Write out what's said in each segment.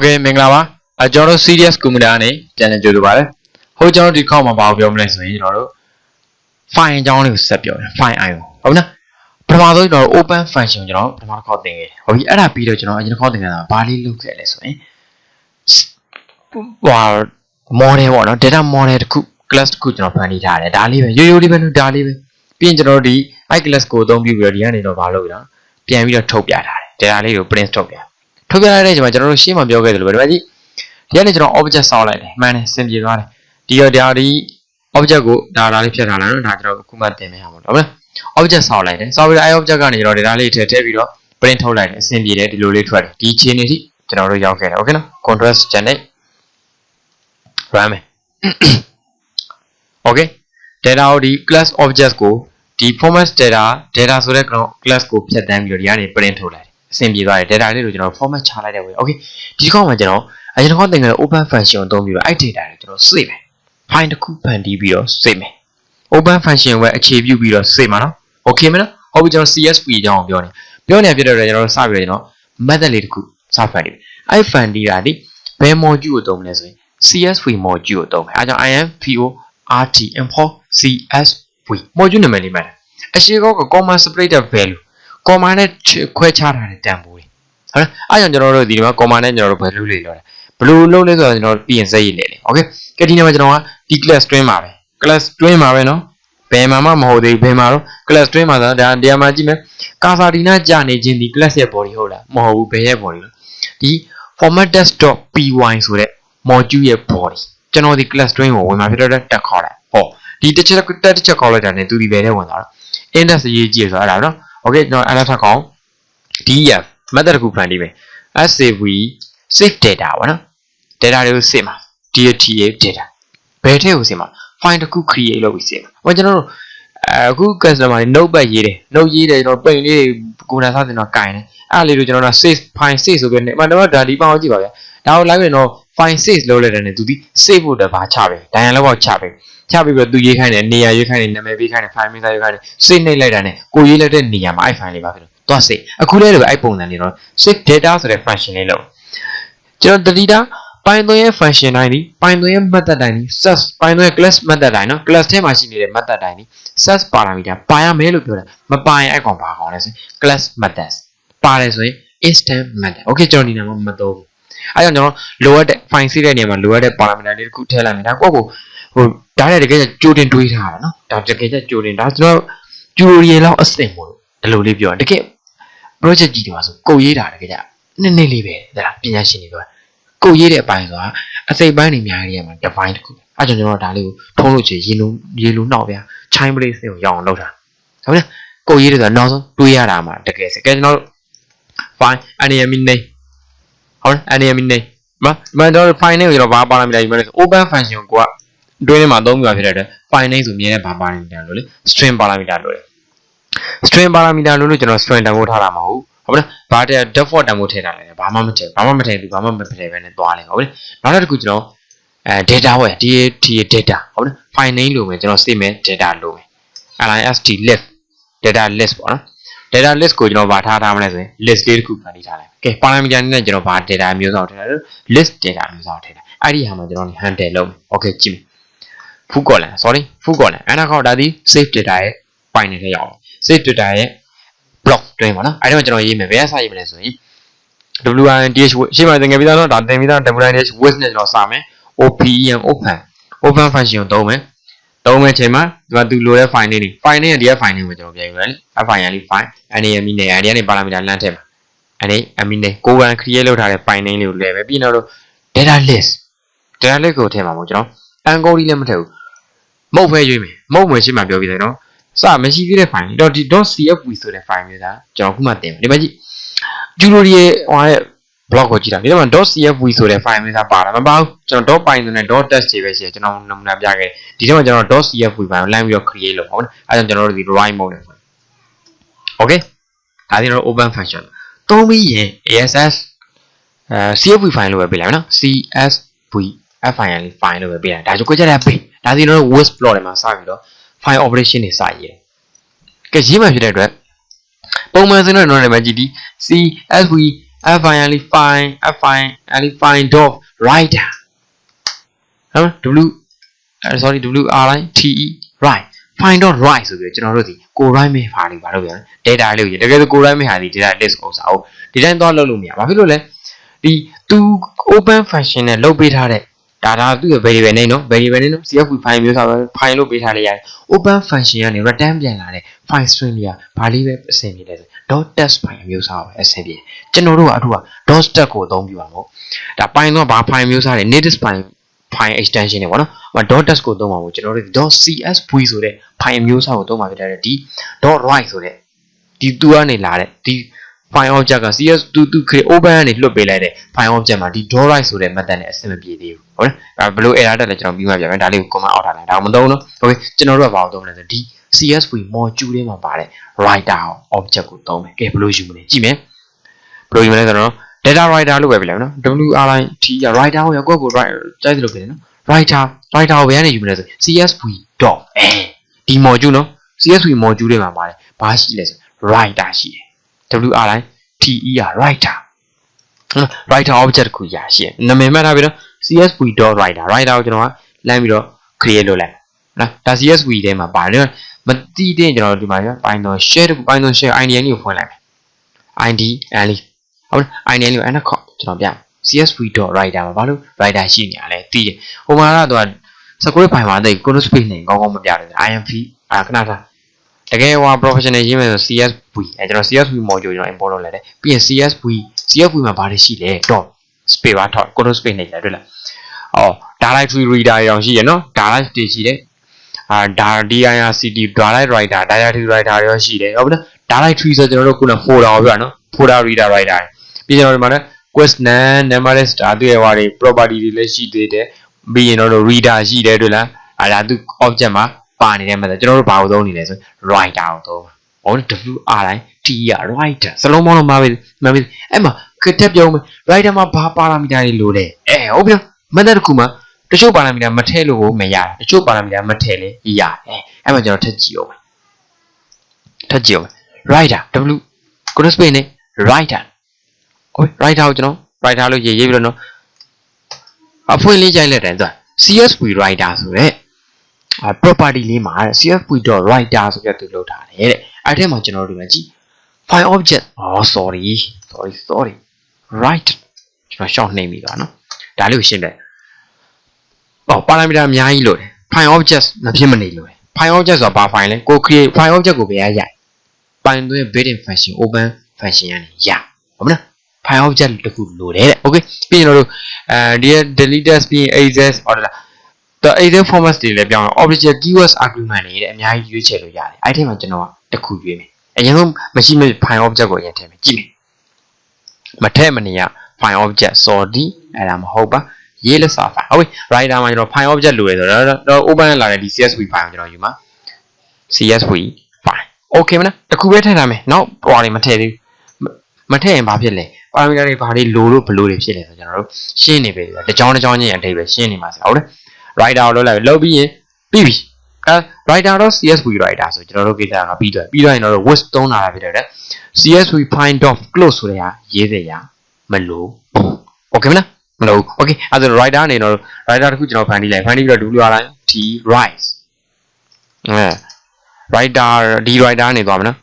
ဟုတ်ကဲ့မင်္ဂလာပါအကျွန်တော်တို့ serious computer ကနေပြန်လည်ကြိုဆိုပါရစေဟိုကျွန်တော်ဒီခေါက်မှာဘာကိုပြောမလဲဆိုရင်ကျွန်တော်တို့ file အကြောင်းလေးကိုဆက်ပြောတယ် file IO ဟုတ်နော်ပထမဆုံးကျွန်တော်တို့ open function ကျွန်တော်ပထမတစ်ခေါက်သင်ခဲ့တယ်ဟုတ်ပြီအဲ့ဒါပြီးတော့ကျွန်တော်အရင်တစ်ခေါက်သင်ခဲ့တာဘာလေးလုပ်ခဲ့လဲဆိုရင်ဟို model ပေါ့နော် data model တစ်ခု class တစ်ခုကျွန်တော်ဖန်တီးထားတယ်ဒါလေးပဲရိုးရိုးလေးပဲဒါလေးပဲပြီးရင်ကျွန်တော်တို့ဒီ i class ကိုအသုံးပြုပြီးတော့ဒီကနေတော့မလုပ်ရအောင်ပြန်ပြီးတော့ထုတ်ပြထားတယ် data လေးကို print ထုတ်ပြ ထုတ်ပြရတဲ့အချိန်မှာကျွန်တော်တို့ရှင်းမှပြောခဲ့တယ်လို့ပဲဒီမှာကြည့်ဒီကနေကျွန်တော် object ဆောက်လိုက်တယ်မှန်တယ်စင်ပြေသွားတယ်ဒီတော့ဒါဒီ object ကိုဒါဒါလေးဖြတ်ထားလိုက်နော်ဒါကျွန်တော်အခုမှတင်မယ်ဟာမဟုတ်တော့ဘူးလား object ဆောက်လိုက်တယ်ဆောက်ပြီးတော့ i object ကနေကျွန်တော် data လေးထည့်ထည့်ပြီးတော့ print ထုတ်လိုက်တယ်အဆင်ပြေတယ်ဒီလိုလေးထွက်တယ်ဒီခြေနေထိကျွန်တော်တို့ရောက်ခဲ့တယ် okay နော် contrast generate run မယ် okay data ကိုဒီ class object ကိုဒီ format data data ဆိုတဲ့ class ကိုဖြတ်တန်းပြီးတော့ဒီကနေ print ထုတ်လိုက်တယ် အဆင်ပြေသွားတယ် data လေးကိုကျွန်တော် format ချလိုက်တဲ့ဝေ okay ဒီတစ်ခေါက်မှာကျွန်တော်အရင်တစ်ခေါက်သင်ခဲ့တဲ့ open function ကိုသုံးပြီးတော့အဲ့ data တွေကျွန်တော်စေ့မယ် file တစ်ခုဖန်တီးပြီးတော့စေ့မယ် open function ကိုအခြေပြုပြီးတော့စေ့မှာနော် okay မနော်ဟုတ်ပြီကျွန်တော် CSV အကြောင်းပြောနေပြောနေဖြစ်တဲ့အတွက်ကျွန်တော်စပြီးတော့ကျွန်တော် method လေးတစ်ခုစဖန်တီးမယ်အဲ့ fun တီးတာဒီဘယ် module ကိုသုံးမလဲဆိုရင် CSV module ကိုသုံးမယ်အဲကြောင့် IMPO RT import CSV module နာမည်လေးမှတ်တယ်အရှိကောက comma separated value comma နဲ့ခွဲခြားထားတဲ့တန်ဖိုးတွေဟုတ်လားအဲကြောင့်ကျွန်တော်တို့ဒီမှာ comma နဲ့ကျွန်တော်တို့ value လေးလောက်တယ်ဘယ်လိုလုပ်လဲဆိုတော့ကျွန်တော်ပြင်စက်ရေးလေလေ okay ကဲဒီနေ့မှာကျွန်တော်ကဒီ class string မှာပဲ class string မှာပဲเนาะဘယ်မှာမှမဟုတ်သေးဘူးဘယ်မှာတော့ class string မှာဆိုဒါတရားမှာကြည့်မယ်ကာစာဒီနာကြာနေခြင်းဒီ class ရဲ့ body ဟုတ်လားမဟုတ်ဘူးဘယ်ရဲ့ body လဲဒီ format.py ဆိုတဲ့ module ရဲ့ body ကျွန်တော်ဒီ class string ကိုဝင်มาဖြစ်တော့တက်ခေါ်လိုက်ဟောဒီတစ်ချက်တက်တစ်ချက်ခေါ်လိုက်တာ ਨੇ သူဒီဘယ်နဲ့ဝင်သွားတော့ index ရေးကြည့်ဆိုတော့အဲ့ဒါเนาะ okay ကျွန်တော်အဲ့ဒါထပ်ကောင် df method တစ်ခုဖန်တီးမယ် save save data ပေါ့နော် data တွေကို save မှာ data data ဘယ်ထဲကို save မှာ file တစ်ခု create လုပ်ပြီး save မှာဟောကျွန်တော်တို့ အခု customer တွေ notepad ရေးတယ် note ရေးတယ်ကျွန်တော်ပိန်လေးတွေကိုယ်တိုင်စတင်တော့ကင်တယ်အဲ့လေးတို့ကျွန်တော်တို့ save file save ဆိုပြီးနေမှတော့ဒါဒီပေါင်းကြည့်ပါဗျာဒါကိုလိုက်ပြီးတော့ file save လုပ်လိုက်တယ်နဲ့သူဒီ save ဖို့တပါချပဲဒိုင်ရန်လောက်ပေါက်ချပဲချပြီးတော့သူရေးခိုင်းတယ်နေရာရေးခိုင်းတယ်နာမည်ပေးခိုင်းတယ် file မင်းသားရေးခိုင်းတယ် save နှိပ်လိုက်တာနဲ့ကိုရေးလိုက်တဲ့နေရာမှာအဲ့ file လေးပါဖြစ်တော့သွား save အခုလဲလို့အဲ့ပုံစံလေးတော့ save data ဆိုတဲ့ function လေးလုပ်ကျွန်တော် delete Python ရဲ့ function တိုင်းဒီ Python ရဲ့ method တိုင်းဒီ set Python ရဲ့ class method တိုင်းနော် class ထဲမှာရှိနေတဲ့ method တိုင်းဒီ set parameter ပါရမယ်လို့ပြောတယ်မပါရင်အဲ့ကောင်ပါကောင်လဲဆို class methods ပါတယ်ဆိုရင် instant method okay ကျွန်တော်ဒီနာမမသုံးဘူးအဲ့ကြောင့်ကျွန်တော်လိုအပ်တဲ့ file စီးတဲ့နေရာမှာလိုအပ်တဲ့ parameter လေးတစ်ခုထည့်လိုက်မယ်ဒါကိုယ့်ကိုဟိုဒါနဲ့တကယ်ကြိုတင်တွေးထားတာနော်ဒါတကယ်ကြိုတင်ဒါကျွန်တော် tutorial လောက်အစင်မို့ဒီလိုလေးပြောတကယ် project ကြီးတွေပါဆိုကိုရေးတာတကယ်ကြနည်းနည်းလေးပဲဒါပညာရှင်တွေပြော ကိုရေးတဲ့အပိုင်းဆိုတာအစိပ်ပိုင်းတွေအများကြီးရမှာ define တခုအဲကြောင့်ကျွန်တော်ဒါလေးကိုထုံးလို့ချေရေလုံးရေလုံးနောက်ဗျာ chime place ကိုရအောင်လုပ်တာဟုတ်လားကိုရေးတယ်ဆိုတာနောက်ဆုံးတွေးရတာမှာတကယ်စကဲကျွန်တော်တို့ fine enemy name ဟုတ်လား enemy name မမကျွန်တော်တို့ file name ကိုကျွန်တော်ဘာပါလာမိလဲဒီမှာလဲ open function ကိုကတွင်းထဲမှာသုံးပြဖြစ်တဲ့အတွက် file name ဆိုမြင်တဲ့ဘာပါနေတယ်လို့လေ string parameter လို့လေ string parameter လို့လို့ကျွန်တော် string တန်ဖိုးထားတာမဟုတ်ဘူး ဟုတ်လားဘာတဲ့ default တန်ဖိုးထည့်ထားလိုက်တယ်ဘာမှမထည့်ဘာမှမထည့်ဘူးဘာမှမထည့်ဘဲနဲ့သွားလိုက်ဟုတ်လားနောက်တစ်ခုကျွန်တော်အဲ data ဝယ် data data ဟုတ်လား file name လို့ပဲကျွန်တော် statement data လို့ပဲ list list data list ပေါ့နော် data list ကိုကျွန်တော်ဗာထားထားမလဲဆိုရင် list လေးတစ်ခုဖန်တီးထားလိုက်ကဲ parameter နဲ့ကျွန်တော်ဗာ data မျိုးစုံထည့်ထားတယ် list data မျိုးစုံထည့်ထားအဲ့ဒီဟာမှာကျွန်တော် handle လုပ်မယ် okay ကြည့်မယ် full column sorry full column အဲ့ဒါခေါက်ဒါဒီ save data ရဲ့ပိုင်နေတဲ့ရောက် save data ရဲ့ block တွင်းပါနော်အဲ့ဒီမှာကျွန်တော်ရေးမယ်ဘယ်ကစရေးမလဲဆိုရင် windh ရှေ့မှာသင်ခဲ့ပြီးသားနော်ဒါသင်ပြီးသား windh with နဲ့ကျွန်တော်စမယ် open open open function ကိုသုံးမယ်သုံးမဲ့ချိန်မှာဒီမှာသူလိုတဲ့ file လေးတွေ file လေးရဲ့ဒီက file လေးကိုကျွန်တော်ပြန်ယူလိုက်အ file လေး file name နဲ့ id နဲ့ parameter လမ်းထည့်မှာအဲ့ဒီ ami နဲ့ကိုယ်ပိုင် create လုပ်ထားတဲ့ file name လေးကိုလဲပဲပြီးတော့ data list data list ကိုထည့်မှာပေါ့ကျွန်တော် encode လည်းမထည့်ဘူးမုတ်ဖဲရွေးမယ်မုတ်ဝင်ရှင်းမှာပြောပြီးတယ်နော် စမရှိသေးတဲ့ file တော့ဒီ .cfv ဆိုတဲ့ file မျိုးသားကျွန်တော်ခုမှတင်မယ်ဒီမှာကြည့် tutorial ဟိုရဲ့ blog ကိုကြည့်တာဒီမှာ .cfv ဆိုတဲ့ file မျိုးသားပါတာမပါဘူးကျွန်တော် .python နဲ့ .test တွေပဲရှိတယ်ကျွန်တော်နမူနာပြခဲ့ဒီထဲမှာကျွန်တော် .cfv file ကိုလမ်းပြီးတော့ create လုပ်ပါဦးနော်အဲဒါကြောင့်ကျွန်တော်တို့ဒီ write mode နဲ့ okay ဒါဒီတော့ open function သုံးပြီးရင် ass အဲ cfv file လို့ပဲပေးလိုက်မယ်နော် csv file file လို့ပဲပေးလိုက်ဒါဆိုကိုကြတဲ့ပေးဒါဒီတော့ word plot တွေမှာစပြီးတော့ file operation တွေစရေးတယ်ကဲရေးမှဖြစ်တဲ့အတွက်ပုံမှန်စင်းတော့တော့ဒီမှာကြည့်ဒီ csv find find find find dot writer ဟုတ်လား w အဲ sorry w r i t e right find dot right ဆိုပြီးတော့ကျွန်တော်တို့ဒီကို right မဲ့ဟာလေးပါလို့ပြောတယ် data လေးကိုတကယ်ဆိုကို right မဲ့ဟာဒီ data list ကိုစာဟုတ်ဒီတိုင်းသွားလုပ်လို့မရဘာဖြစ်လို့လဲဒီသူ open function နဲ့လုပ်ပေးထားတဲ့ ဒါဒါသူ့ရဲ့ variable name နော် variable name နော် CSV file မျိုးစာပဲ file လို့ပေးထားလိုက်ရတယ် open function ကနေ return ပြန်လာတဲ့ file string တွေကဘာလေးပဲအဆင်ပြေလဲဆို dot text file မျိုးစာပဲအဆင်ပြေကျွန်တော်တို့ကအခုက dot text ကိုအသုံးပြုပါမို့ဒါ file တော့ဘာ file မျိုးစာတွေ native file file extension တွေပေါ့နော်ဟို dot text ကိုသုံးပါမို့ကျွန်တော်တို့ dot csv ဆိုတဲ့ file မျိုးစာကိုသုံးပါဖြစ်တဲ့ဒီ dot write ဆိုတဲ့ဒီသူကနေလာတဲ့ဒီ file object က cs သူသူ create open ကနေလွှတ်ပေးလိုက်တဲ့ file object မှာဒီ dot write ဆိုတဲ့ method နဲ့အဆင်မပြေသေးဘူးဟုတ်လားအဲဘယ်လို error တက်လဲကျွန်တော်ပြီးမှပြမယ်ဒါလေးကို comment အောက်ထားလိုက်ဒါမသုံးနော် okay ကျွန်တော်တို့ကဘာကိုသုံးလဲဆိုဒီ csv module ထဲမှာပါတဲ့ writer object ကိုသုံးမယ်ကဲဘယ်လိုယူမလဲကြည့်မယ်ဘယ်လိုယူမလဲဆိုတော့ data writer လို့ပဲပြလိုက်နော် writ က writer ကိုရောက်ကိုကို write ကြိုက်တယ်လို့ပြောတယ်နော် writer writer ကိုဘယ်ကနေယူမလဲဆို csv. အဲဒီ module နော် csv module တွေမှာပါတယ်ဘာရှိလဲဆို writer ရှိတယ် writ te က writer နော် writer object ကိုရရှိတယ်နာမည်မှတ်ထားပြီနော် csv.writer writer ကိုကျွန်တော်ကလမ်းပြီးတော့ create လုပ်လိုက်နော်ဒါ csv ထဲမှာပါတယ်မတိတဲ့ကျွန်တော်တို့ဒီမှာပြ python share တခု python share idn ကိုဖွင့်လိုက်မယ် id ali ဟုတ်လား idn ကိုအဲ့ဒါခေါ့ကျွန်တော်ပြ csv.writer မှာဘာလို့ writer ရှိနေရလဲသိတယ်ဟိုမှာကတော့ script file မှာတိတ် code space နဲ့ကောင်းကောင်းမပြတယ် imp အာခဏထား တကယ်ဟို professional ရေးမယ်ဆို csv အဲကျွန်တော် csv module ကျွန်တော် import လုပ်လိုက်တယ်ပြီးရင် csv csv မှာဘာတွေရှိလဲ dot space ပါထောက် code space နဲ့ရတယ်တွေ့လားအော် directory reader ရောင်ရှိရနော် direct တွေရှိတယ်အာဒါ dirct direct writer directory writer ရောရှိတယ်ဟုတ်ပြီနော် directory ဆိုကျွန်တော်တို့ခုန folder ကိုပြောနော် folder reader writer ပြီးကျွန်တော်ဒီမှာလည်း quest none numerous ဒါသူ့ရဲ့ဟာတွေ property တွေလည်းရှိသေးတယ်ပြီးရင်တော့ reader ရှိတယ်တွေ့လားအဲဒါသူ object မှာ ပါနေတဲ့ method ကျွန်တော်တို့ဘာကိုသုံးနေလဲဆို writer ကိုသုံးဟော w r i t e r writer စလုံးပေါင်းလုံးမှာပဲမှာပဲအဲ့မှာခက်တက်ပြောင်းမယ် writer မှာဘာပါရာမီတာတွေလိုလဲအဲဟုတ်ပြီ method တစ်ခုမှာတချို့ပါရာမီတာမထည့်လို့ကိုမရတာတချို့ပါရာမီတာမထည့်လဲရတယ်အဲ့မှာကျွန်တော်ထပ်ကြည့်အောင်မယ်ထပ်ကြည့်အောင် writer w code space နဲ့ writer ဟုတ် writer ကိုကျွန်တော် writer လို့ရေးရေးပြီးတော့နော်အဖွင့်လေးကြိုက်လိုက်တယ်သူက csv writer ဆိုတဲ့ property လေးမှာ csv.writer ဆိုပြသူလောက်ထားတယ်တဲ့အဲ့ထဲမှာကျွန်တော်တို့ဒီမှာကြည့် file object oh sorry sorry sorry right ကျွန်တော်ရှောက်နှိမ့်ပြီပါနော်ဒါလေးကိုရှင်းတယ်ဟော parameter အများကြီးလို့တယ် file object မဖြစ်မနေလို့တယ် file object ဆိုတာဘာ file လဲကို create file object ကိုဘယ်ရရိုက် Python ရဲ့ built-in function open function ကနေရဟုတ်မလား file object တခုလိုတယ်တဲ့ okay ပြီးရင်တို့အဲဒီ deleted ပြီးရင် access ဟုတ်လား the access format တွေလည်းပြောင်းတော့ object keywords argument တွေတဲ့အများကြီးရွေးချယ်လို့ရတယ်အဲ့ဒီမှာကျွန်တော်ကတစ်ခုရွေးမယ်အရင်ဆုံးမရှိမ file object ကိုအရင်ထည့်မယ်ကြည့်မယ်မထည့်မနေရ file object sorry အဲ့ဒါမဟုတ်ပါရေးလက်စာ file ဟုတ်ပြီ writer မှာကျွန်တော် file object လိုရဆိုတော့တော့ open လာတဲ့ဒီ csv file ကိုကျွန်တော်ယူမှာ csv file okay မလားတခုပဲထည့်ထားမယ်နောက်ဟိုဟာတွေမထည့်သေးဘူးမထည့်ရင်ဘာဖြစ်လဲ parameter တွေဘာတွေလိုလို့ဘလို့တွေဖြစ်လဲဆိုကျွန်တော်တို့ရှင်းနေပြီတကြောင်တကြောင်ချင်းအတိတ်ပဲရှင်းနေမှာစီဟုတ်တယ် writer ကိုလုပ်လိုက်လုပ်ပြီးရင်ပြီးပြီအဲ writer တော့ csv writer ဆိုကျွန်တော်တို့ကိစ္စကပြီးတော့ပြီးတော့ရင်တော့ with သုံးလာတာဖြစ်တယ်တဲ့ csv find dot close ဆိုတဲ့ဟာရေးစရာမလိုဘူး okay မလားမလိုဘူး okay အဲဒါဆို writer အနေနဲ့ writer တခုကျွန်တော်ဖန်တီးလိုက်ဖန်တီးပြီးတော့ w လာလိုက် t rise အဲ writer ဒီ writer အနေသွားမယ်နော်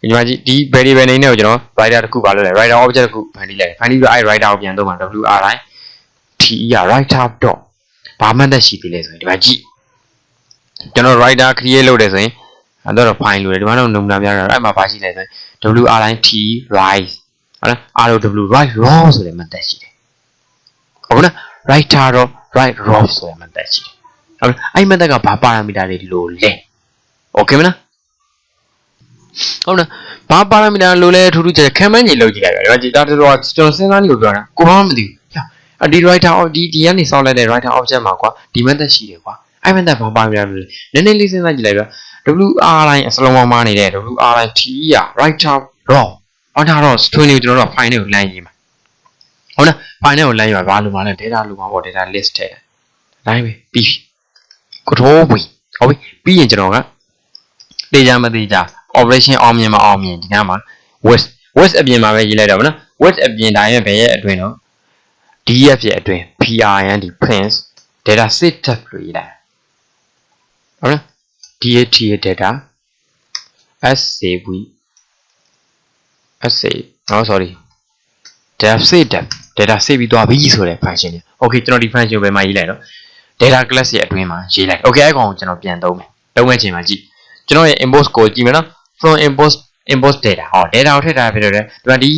ဒီမှာကြည့်ဒီ variable name နဲ့ကိုကျွန်တော် writer တခုပါလို့လဲ writer object တခုဖန်တီးလိုက်ဖန်တီးပြီးတော့အဲ writer ကိုပြန်သုံးမှာ w r i t e က writer dot ဘာမှသက်ရှိသေးလဲဆိုရင်ဒီမှာကြည့်ကျွန်တော် writer create လုပ်တယ်ဆိုရင်အဲ့တော့ file လို့တယ်ဒီမှာတော့နမူနာပြတာအဲ့မှာဘာရှိလဲဆိုရင် wrint rise ဟုတ်လား row write raw ဆိုတဲ့ method ရှိတယ်ဟုတ်လား writer တော့ write raw ဆိုတဲ့ method ရှိတယ်ဟုတ်လားအဲ့ method ကဘာ parameter တွေလို့လဲ okay မလားဟုတ်လားဘာ parameter လို့လဲထူးထူးခြားခြားခံမှန်းကြီးလုပ်ကြည့်လိုက်ပါဒီမှာဒါတော့ကျွန်တော်စဉ်းစားနေလို့ပြောတာကိုဘာမှမသိဘူး ဒီ writer ဒီဒီကနေစောက်လိုက်တဲ့ writer object မှာကွာဒီ method ရှိတယ်ကွာအဲ့ method ဘာပါမလဲနည်းနည်းလေးစဉ်းစားကြည့်လိုက်ဗျာ wri အစလုံးပေါင်းနေတဲ့ wri t ရ writer raw writer raw string ကိုကျွန်တော်တို့ file နဲ့ကိုလမ်းရေးမှာဟုတ်လား file နဲ့ကိုလမ်းရေးမှာဘာလို့မလဲ data လို့မှာပေါ့ data list ထဲတိုင်းပဲပြီးကိုထိုးပြီဟုတ်ပြီပြီးရင်ကျွန်တော်ကတေချာမတေချာ operation အောင်မြင်မအောင်မြင်ဒီနားမှာ with with အပြင်မှာပဲရေးလိုက်တော့ဗောနော် with အပြင်တိုင်းရဲ့ဘယ်ရဲ့အတွင်းတော့ df ရဲ့အတွင်း print prints data setup လို့ရေးလိုက်ဟုတ်လား dat ရဲ့ data save save oh sorry data setup data save ပြီးသွားပြီဆိုတဲ့ function တွေ okay ကျွန်တော်ဒီ function ပဲမှာရေးလိုက်တော့ data class ရဲ့အတွင်းမှာရေးလိုက် okay အဲ့ကောင်ကိုကျွန်တော်ပြန်သုံးမယ်သုံးမဲ့ချိန်မှာကြည့်ကျွန်တော်ရဲ့ import ကိုကြည့်မယ်နော် from import import data ဟော data ကိုထည့်ထားဖြစ်တော့တယ်ဒီမှာဒီ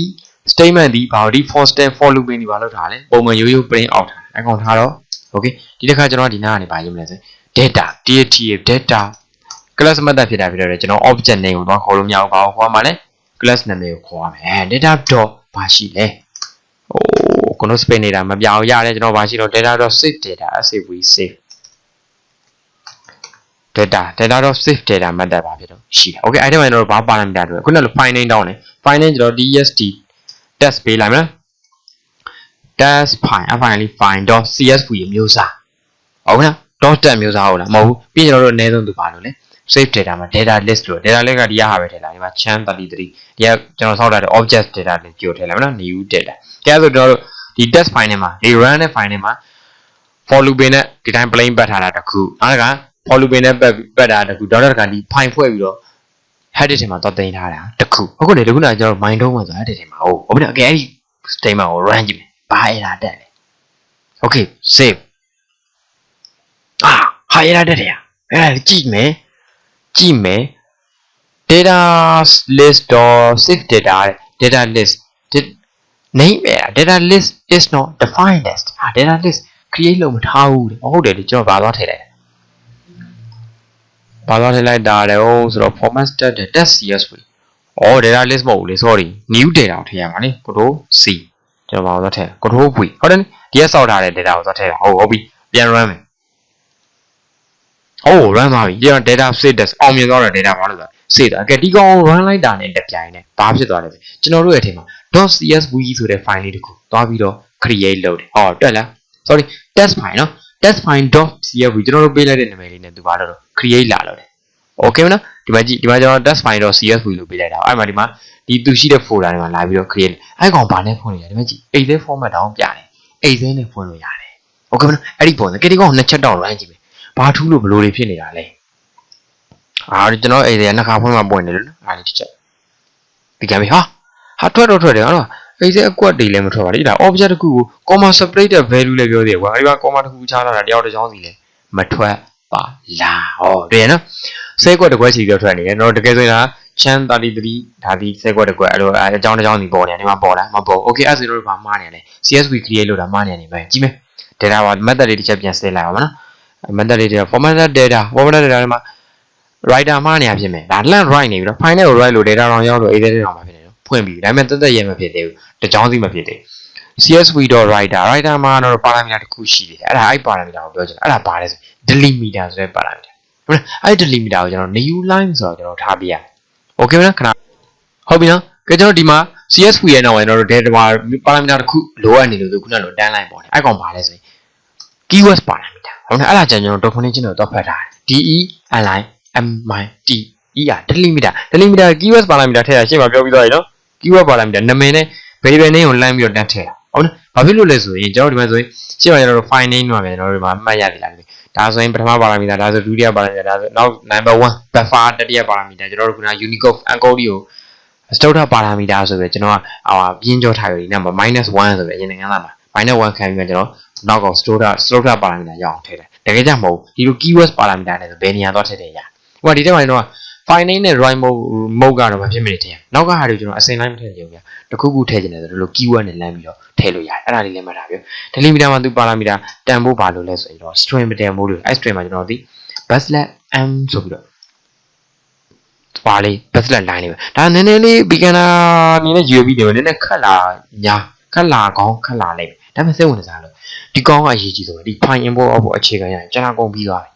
statement ဒီဘာလို့ဒီ for stand for loop နေပါလို့ထားလဲပုံမှန်ရိုးရိုး print out ထားအကောင်ထားတော့ okay ဒီတစ်ခါကျွန်တော်ဒီနားကနေပါရေးမလဲဆို data dat ရဲ့ data class method ဖြစ်တာဖြစ်တော့တယ်ကျွန်တော် object name ကိုတော့ခေါ်လို့မရဘူးဘာကိုခေါ်မှလဲ class name ကိုခေါ်ရမယ် data dot ဘာရှိလဲဟိုကျွန်တော် space နေတာမပြောင်းရတယ်ကျွန်တော်ဘာရှိတော့ data dot save data save we save data data dot save data method ပါဖြစ်တော့ရှိတယ် okay အဲ့ဒီမှာကျွန်တော်ဘာ parameter တွေခုနကလို file name တောင်းတယ် file name ကျွန်တော် dst test ပေးလိုက်မယ် test file file file dot csv အမျိုးအစားဟုတ်လား dot tab မျိုးစားဟုတ်လားမဟုတ်ဘူးပြီးရင်ကျွန်တော်တို့အနည်းဆုံးသူပါလို့လေ save data မှာ data list လို့ data list ကဒီရဟာပဲထည့်လာဒီမှာ chan 33ဒီကကျွန်တော်ဆောက်ထားတဲ့ object data တွေကြိုထည့်လိုက်မယ်နော် new data ကဲဆိုတော့ဒီ test file ထဲမှာဒီ run တဲ့ file ထဲမှာ for loop နဲ့ဒီတိုင်း plain ပတ်ထားတာတခုနောက်က for loop နဲ့ပတ်ပတ်တာတခုဒေါက်တာကဒီ file ဖွဲ့ပြီးတော့ header ထဲမှာတော့တင်ထားတာတခုဟုတ်ကဲ့လေခုနကကျွန်တော် mind တုံးမှာဆို header ထဲမှာဟုတ်ဟုတ်ပြီနော် okay အဲ့ဒီ statement ကို run ကြည့်မယ်ဘာ error တက်လဲ okay save အာဟာရတဲ့တဲ့အဲ့ဒါကြည့်မယ်ကြည့်မယ် data list or save data data list name ပဲ data list is not defined as ဟာ data list create လုပ်မထားဘူးတဲ့ဟုတ်တယ်လေကျွန်တော်ဘာသွားထည့်လိုက် ဘာသွားထည့်လိုက်တာလဲဟုတ်ဆိုတော့ format stat test csv အော် data list မဟုတ်ဘူးလေ sorry new data ကိုထည့်ရမှာလေ control c ကျွန်တော်ဘာသွားထည့် control v ဟုတ်တယ်ဒီကစောက်ထားတဲ့ data ကိုသွားထည့်တာဟုတ်ဟုတ်ပြီပြန် run မယ်အိုး run သွားပြီဒီတော့ data status အောင်မြင်သွားတဲ့ data ဘာလို့လဲ save တာကဲဒီကောင် run လိုက်တာနဲ့တပြိုင်နက်ဘာဖြစ်သွားလဲဆိုကျွန်တော်တို့ရဲ့အထင်မှာ .csv ဆိုတဲ့ file လေးတစ်ခုသွားပြီးတော့ create လုပ်တယ်ဟောတွေ့လား sorry test file နော် test file .csv ကျွန်တော်တို့ပေးလိုက်တဲ့နာမည်လေးနဲ့သူဘာလို့လဲ create လာလို့တယ် okay မနော်ဒီမှာကြည့်ဒီမှာကျွန်တော် test file .csv လို့ပေးလိုက်တာအဲ့မှာဒီမှာဒီသူရှိတဲ့ folder တွေမှာလာပြီးတော့ create အဲ့ကောင်ဘာနဲ့ဖွင့်လို့ရဒီမှာကြည့် excel format တောင်ပြတယ် excel နဲ့ဖွင့်လို့ရတယ် okay မနော်အဲ့ဒီပုံစံကဲဒီကောင်နှစ်ချက်တောင် run ကြည့်မယ်ဘာထူးလို့ဘလို့တွေဖြစ်နေတာလဲအာကျွန်တော်အဲ့ဒီနှစ်ခါဖွင့်မှပွင့်တယ်လို့နော်အားလေးတစ်ချက်ဒီကံပြီဟာဟာထွက်တော့ထွက်တယ်နော်အဲ့ ဒီအကွက်တွေလည်းမထွက်ပါဘူးဒါ object တစ်ခုကို comma separated value လည်းပြောသေးတယ်ကွာအဲ့ဒီမှာ comma တစ်ခုခြားလာတာတယောက်တစ်ချောင်းစီလည်းမထွက်ပါလားဟောတွေ့ရနော်ဆဲကွက်တစ်ခွက်ချီပြောထွက်နေတယ်တော့တကယ်ဆိုရင်ဒါချမ်း33ဒါဒီဆဲကွက်တစ်ခွက်အဲ့လိုအကြောင်းတစ်ကြောင်းစီပေါ်နေတယ်ဒီမှာပေါ်လားမပေါ် okay အဲ့ဒါဆိုတော့ဘာမှားနေလဲ CSV create လို့ဒါမှားနေနေပဲကြည့်မယ် data ပါ method တွေတစ်ချက်ပြန်စစ်လိုက်အောင်နော် method တွေ formatted data formatted data တွေမှာ writer မှားနေရဖြစ်မယ်ဒါ land write နေပြီးတော့ file နဲ့ကို write လို့ data တောင်ရောက်လို့ edit တောင်မှာဖြစ်နေတော့ ဖွင့်ပြီးဒါပေမဲ့တက်တက်ရဲမဖြစ်သေးဘူးတကြောင်းစီမဖြစ်သေး csv.writer writer မှာတော့ parameter တစ်ခုရှိတယ်အဲ့ဒါအဲ့ parameter ကိုပြောချင်တာအဲ့ဒါဘာလဲဆို delimiter ဆိုတဲ့ parameter ဟုတ်လားအဲ့ delimiter ကိုကျွန်တော် new line ဆိုတော့ကျွန်တော်ထားပြရ okay မလားခဏဟုတ်ပြီနော်ကဲကျွန်တော်ဒီမှာ csv ရဲ့နောက်ကျွန်တော်တို့ data parameter တစ်ခုလိုအပ်နေလို့ခုနကလို tag line ပေါ့လေအဲ့ကောင်ဘာလဲဆိုရင် keyword parameter ဟုတ်လားအဲ့ဒါကျွန်တော် definition ကိုတော့ဖတ်ထားတယ် de align MIT ER delimiter delimiter keyword parameter ထည့်တာရှင်းမှာပြောပြီးသွားပြီနော် keyword parameter နာမည်နဲ့ variable name ကိုလမ်းပြီးတော့တက်ထည့်တာဟုတ်နော်ဘာဖြစ်လို့လဲဆိုရင်ကျွန်တော်ဒီမှာဆိုရင်ရှင်းမှာကျွန်တော်တို့ file name မှာပဲကျွန်တော်တို့ဒီမှာမှတ်ရတယ်လားဒါဆိုရင်ပထမ parameter ဒါဆိုဒုတိယ parameter ဒါဆိုနောက် number 1 buffer တတိယ parameter ကျွန်တော်တို့ခုန unicode encode ကို stota parameter ဆိုပြီးကျွန်တော်ကဟာပြင်းကြောထားပြီးနောက်မှာ -1 ဆိုပြီးအရင်ငန်းလာမှာ -1 ခံပြီးတော့ကျွန်တော်နောက်က stota stota parameter ရအောင်ထည့်တယ်တကယ်ကြမဟုတ်ဒီလို keyword parameter နဲ့ဆိုဘယ်နေရာသွားထည့်တယ်ရဟိုကဒီတက်မှာကျွန်တော် file name နဲ့ write mode mode ကတော့မဖြစ်မနေထည့်ရနောက်ကဟာတွေကျွန်တော်အစိမ်လိုက်မထည့်ချင်ဘူးဗျတခုခုထည့်ချင်တယ်ဆိုတော့ keyword နဲ့လမ်းပြီးတော့ထည့်လို့ရတယ်အဲ့ဒါလေးလည်းမှတ်ထားပြ delimiter မှာသူ parameter တန်ဖို့ပါလို့လဲဆိုရင်တော့ string မတန်ဖို့လို့အဲ့ string မှာကျွန်တော်ဒီ baslet m ဆိုပြီးတော့ပါလေး baslet line လေးပဲဒါနည်းနည်းလေး beginner အနေနဲ့ UAV တွေပဲနည်းနည်းခက်လာညာခက်လာကောင်းခက်လာလိုက်ဒါပေမဲ့စိတ်ဝင်စားလို့ဒီကောင်းကအရေးကြီးဆုံးပဲဒီ file import output အခြေခံရရင်ကျွန်တော်ကုန်ပြီးသွားပြီ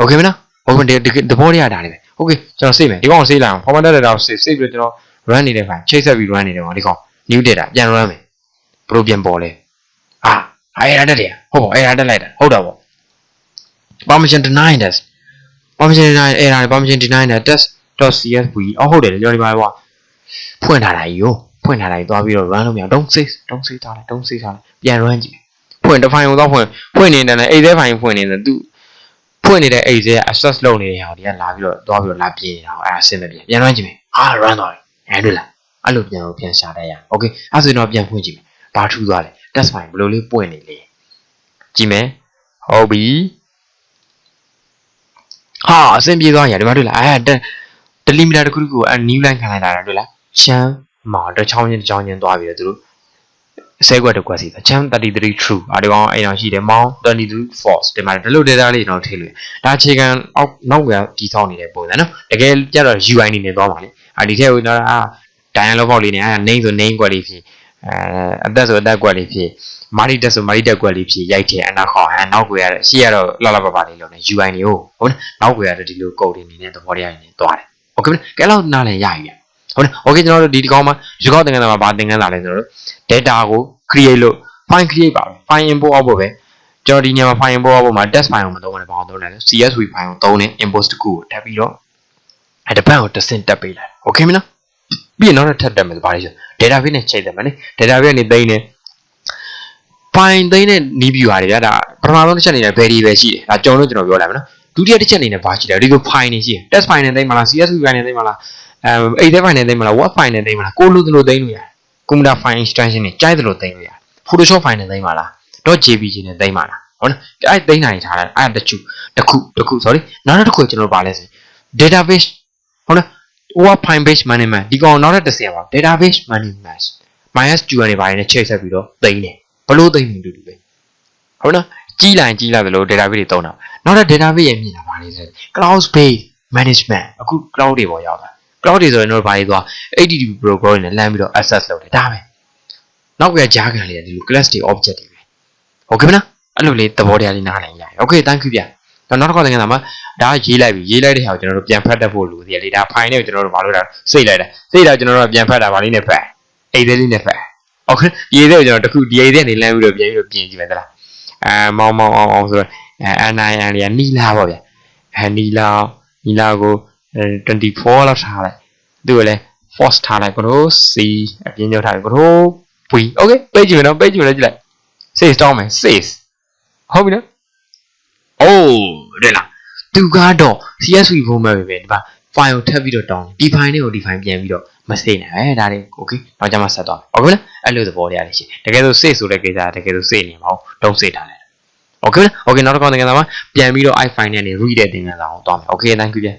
okay မနော်ဟုတ်ကဲ့ဒီဘောတွေကဒါလေးပဲ okay ကျွန်တော်စိတ်မယ်ဒီကောင်စိတ်လိုက်အောင် format data ကိုစိတ်စိတ်ပြီးကျွန်တော် run နေတဲ့ file ချိတ်ဆက်ပြီး run နေတယ်ပေါ့ဒီကောင် new data ပြန် run မယ်ဘယ်လိုပြန်ပေါ်လဲဟာအဲ့ဒါတက်တယ်ဟုတ်ပါအဲ့ဒါတက်လိုက်တာဟုတ်တာပေါ့ permission deny test permission deny error permission deny test.csv အော်ဟုတ်တယ်ကျွန်တော်ဒီမှာဟိုဖွင့်ထားတာကြီးကိုဖွင့်ထားလိုက်သွားပြီးတော့ run လုပ်မရအောင် don't save don't save ထားလိုက် don't save ထားလိုက်ပြန် run ကြည့်ဖွင့်တစ်ဖိုင်ကိုတော့ဖွင့်ဖွင့်နေတယ်လည်းအိတ်သေးဖိုင်ဖွင့်နေတယ်သူ ဖွင့်နေတဲ့အိတ်သေးက access လုပ်နေတဲ့ဟာတွေကလာပြီးတော့သွားပြီးတော့လာပြင်းနေတာအဲ့ဒါအဆင်မပြေပြန် run ကြည့်မယ်ဟာ run သွားတယ်အဲ့တွေ့လားအဲ့လိုပြန်ပြန်ရှာတတ်ရအောင် okay အဲ့ဆိုရင်တော့ပြန်ဖွင့်ကြည့်မယ်ဒါထူးသွားတယ် test file ဘယ်လိုလေးပွင့်နေလဲကြည့်မယ်ဟုတ်ပြီဟာအဆင်ပြေသွားရဒီမှာတွေ့လားအဲ့ဒါတလီမီတာတစ်ခုခုကိုအ new line ခံလိုက်တာတွေ့လားချမ်းမှာတစ်ချောင်းချင်းတစ်ချောင်းချင်းသွားပြီးတော့သူတို့ 10ခွက်တစ်ခွက်စီ cham 33 true အားဒီကောင်အိမ်အောင်ရှိတယ် mount 23 false ဒီမှာဒီလို data လေးကျွန်တော်ထည့်လို့ဒါအခြေခံအောက်နောက်ကတီးဆောင်နေတဲ့ပုံစံနော်တကယ်ကြတော့ UI နေနေသွားပါလေအားဒီထည့်ဝင်တော့အာ dialog box လေးနဲ့အာ name ဆို name ခွက်လေးဖြစ်အဲအသက်ဆိုအသက်ကွက်လေးဖြစ် mari တက်ဆို mari တက်ကွက်လေးဖြစ်ရိုက်တယ်အနာခေါ်ဟန်နောက်ကွယ်ရရှေ့ရတော့လာလာပါပါလေးလုံးနဲ့ UI တွေကိုဟုတ်နော်နောက်ကွယ်ရတော့ဒီလို code တွေနေနဲ့သဘောတရားနေနဲ့သွားတယ်ဟုတ်ကဲ့ကဲလောက်နားလည်ရပြီ ဟုတ်တယ် okay ကျွန်တော်တို့ဒီဒီကောင်မှာယူကောက်သင်္ကန်းသားမှာဗာသင်္ကန်းသားလဲကျွန်တော်တို့ data ကို create လို့ file create ပါပဲ file import output ပဲကျွန်တော်ဒီညမှာ file import output မှာ test file ကိုမသုံးဘူးဘာကိုသုံးလဲ CSV file ကိုသုံးတယ် import တစ်ခုကိုထပ်ပြီးတော့အဲတပတ်ကိုတစ်ဆင့်တက်ပေးလိုက် okay မလားပြီးရင်နောက်ထပ်တက်မယ်ဘာလဲဆို database နဲ့ချိန်တယ်မယ်နိ database ကနေသိမ်းတယ် file သိမ်းတဲ့နီးပြူဟာတွေဗျာဒါပထမဆုံးတစ်ချက်အနေနဲ့ variable ရှိတယ်ဒါကျွန်တော်တို့ကျွန်တော်ပြောလိုက်မယ်နော်ဒုတိယတစ်ချက်အနေနဲ့ဘာရှိလဲဒီလို file နေရှိတယ် test file နဲ့သိမ်းမလား CSV file နဲ့သိမ်းမလား အဲ AD file နဲ့သိမလား word file နဲ့သိမလားကိုလိုသလိုသိလို့ရတယ် computer file extension တွေကြိုက်သလိုသိလို့ရတယ် photoshop file နဲ့သိမလား .jpg နဲ့သိမလားဟုတ်လားအဲ့သိနိုင်ထားတယ်အဲ့တခုတခုတခု sorry နောက်တစ်ခုကျွန်တော်ပါလဲဆို database ဟုတ်လား over file base management ဒီကောင်နောက်တစ်တစ်ဆင့်ပါ database management MySQL တွေပါတယ်နဲ့ချိန်ဆက်ပြီးတော့သိနေဘလို့သိနေတူတူပဲဟုတ်လားကြီးလိုက်ကြီးလိုက်သလို database တွေတုံးတာနောက်တစ် database ရဲ့မြင်တာပါလေဆို cloud based management အခု cloud တွေပေါ်ရောက်တာ cloud တွေဆိုရင်တော့ဘာတွေသွား HTTP protocol တွေနဲ့လမ်းပြီးတော့ access လုပ်တယ်ဒါပဲနောက်ကကြားခံလေးကဒီလို class တွေ object တွေပဲဟုတ်ကဲ့မလားအဲ့လိုလေးသဘောတရားလေးနားလည်ရတယ် okay thank you ဗျတော့နောက်တစ်ခါသင်ခန်းစာမှာဒါရေးလိုက်ပြီရေးလိုက်တဲ့ဟာကိုကျွန်တော်တို့ပြန်ဖတ်တတ်ဖို့လိုသေးတယ်လေဒါ file နဲ့ကိုကျွန်တော်တို့ဘာလို့လဲစိတ်လိုက်တာစိတ်တာကျွန်တော်တို့ပြန်ဖတ်တာဗာလေးနဲ့ဖတ်အိတ်သေးလေးနဲ့ဖတ် okay ရေးတဲ့ကိုကျွန်တော်တခုဒီရေးတဲ့နေလမ်းပြီးတော့ပြန်ပြီးတော့ပြင်ကြည့်မယ်သလားအဲမောင်းမောင်းအောင်အောင်ဆိုတော့အဲ NIN လေးကနီလာပေါ့ဗျအဲနီလာနီလာကို 24လောက်ထားလိုက်သူ့ကိုလည်း force ထားလိုက်ကိုတို့ C အပြင်းကြောထားလိုက်ကိုတို့ V okay ပေးကြည့်မယ်နော်ပေးကြည့်မယ်ကြည့်လိုက်6တောင်းမယ်6ဟုတ်ပြီနော် oh တဲ့လားသူကတော့ CSV format ပဲပဲဒီမှာ file ကိုထပ်ပြီးတော့တောင်းဒီ file လေးကိုဒီ file ပြန်ပြီးတော့မစိနေပဲဒါလေး okay နောက်ကြမှာဆက်သွားမယ် okay လားအဲ့လိုသဘောတရားလေးရှိတကယ်လို့ save ဆိုတဲ့ကိစ္စတကယ်လို့ save နေမှာဟုတ် don't save ထားတယ် okay လား okay နောက်တစ်ခါသင်ခန်းစာမှာပြန်ပြီးတော့ i file နဲ့ read တဲ့သင်ခန်းစာကိုတောင်းမယ် okay thank you ပြန်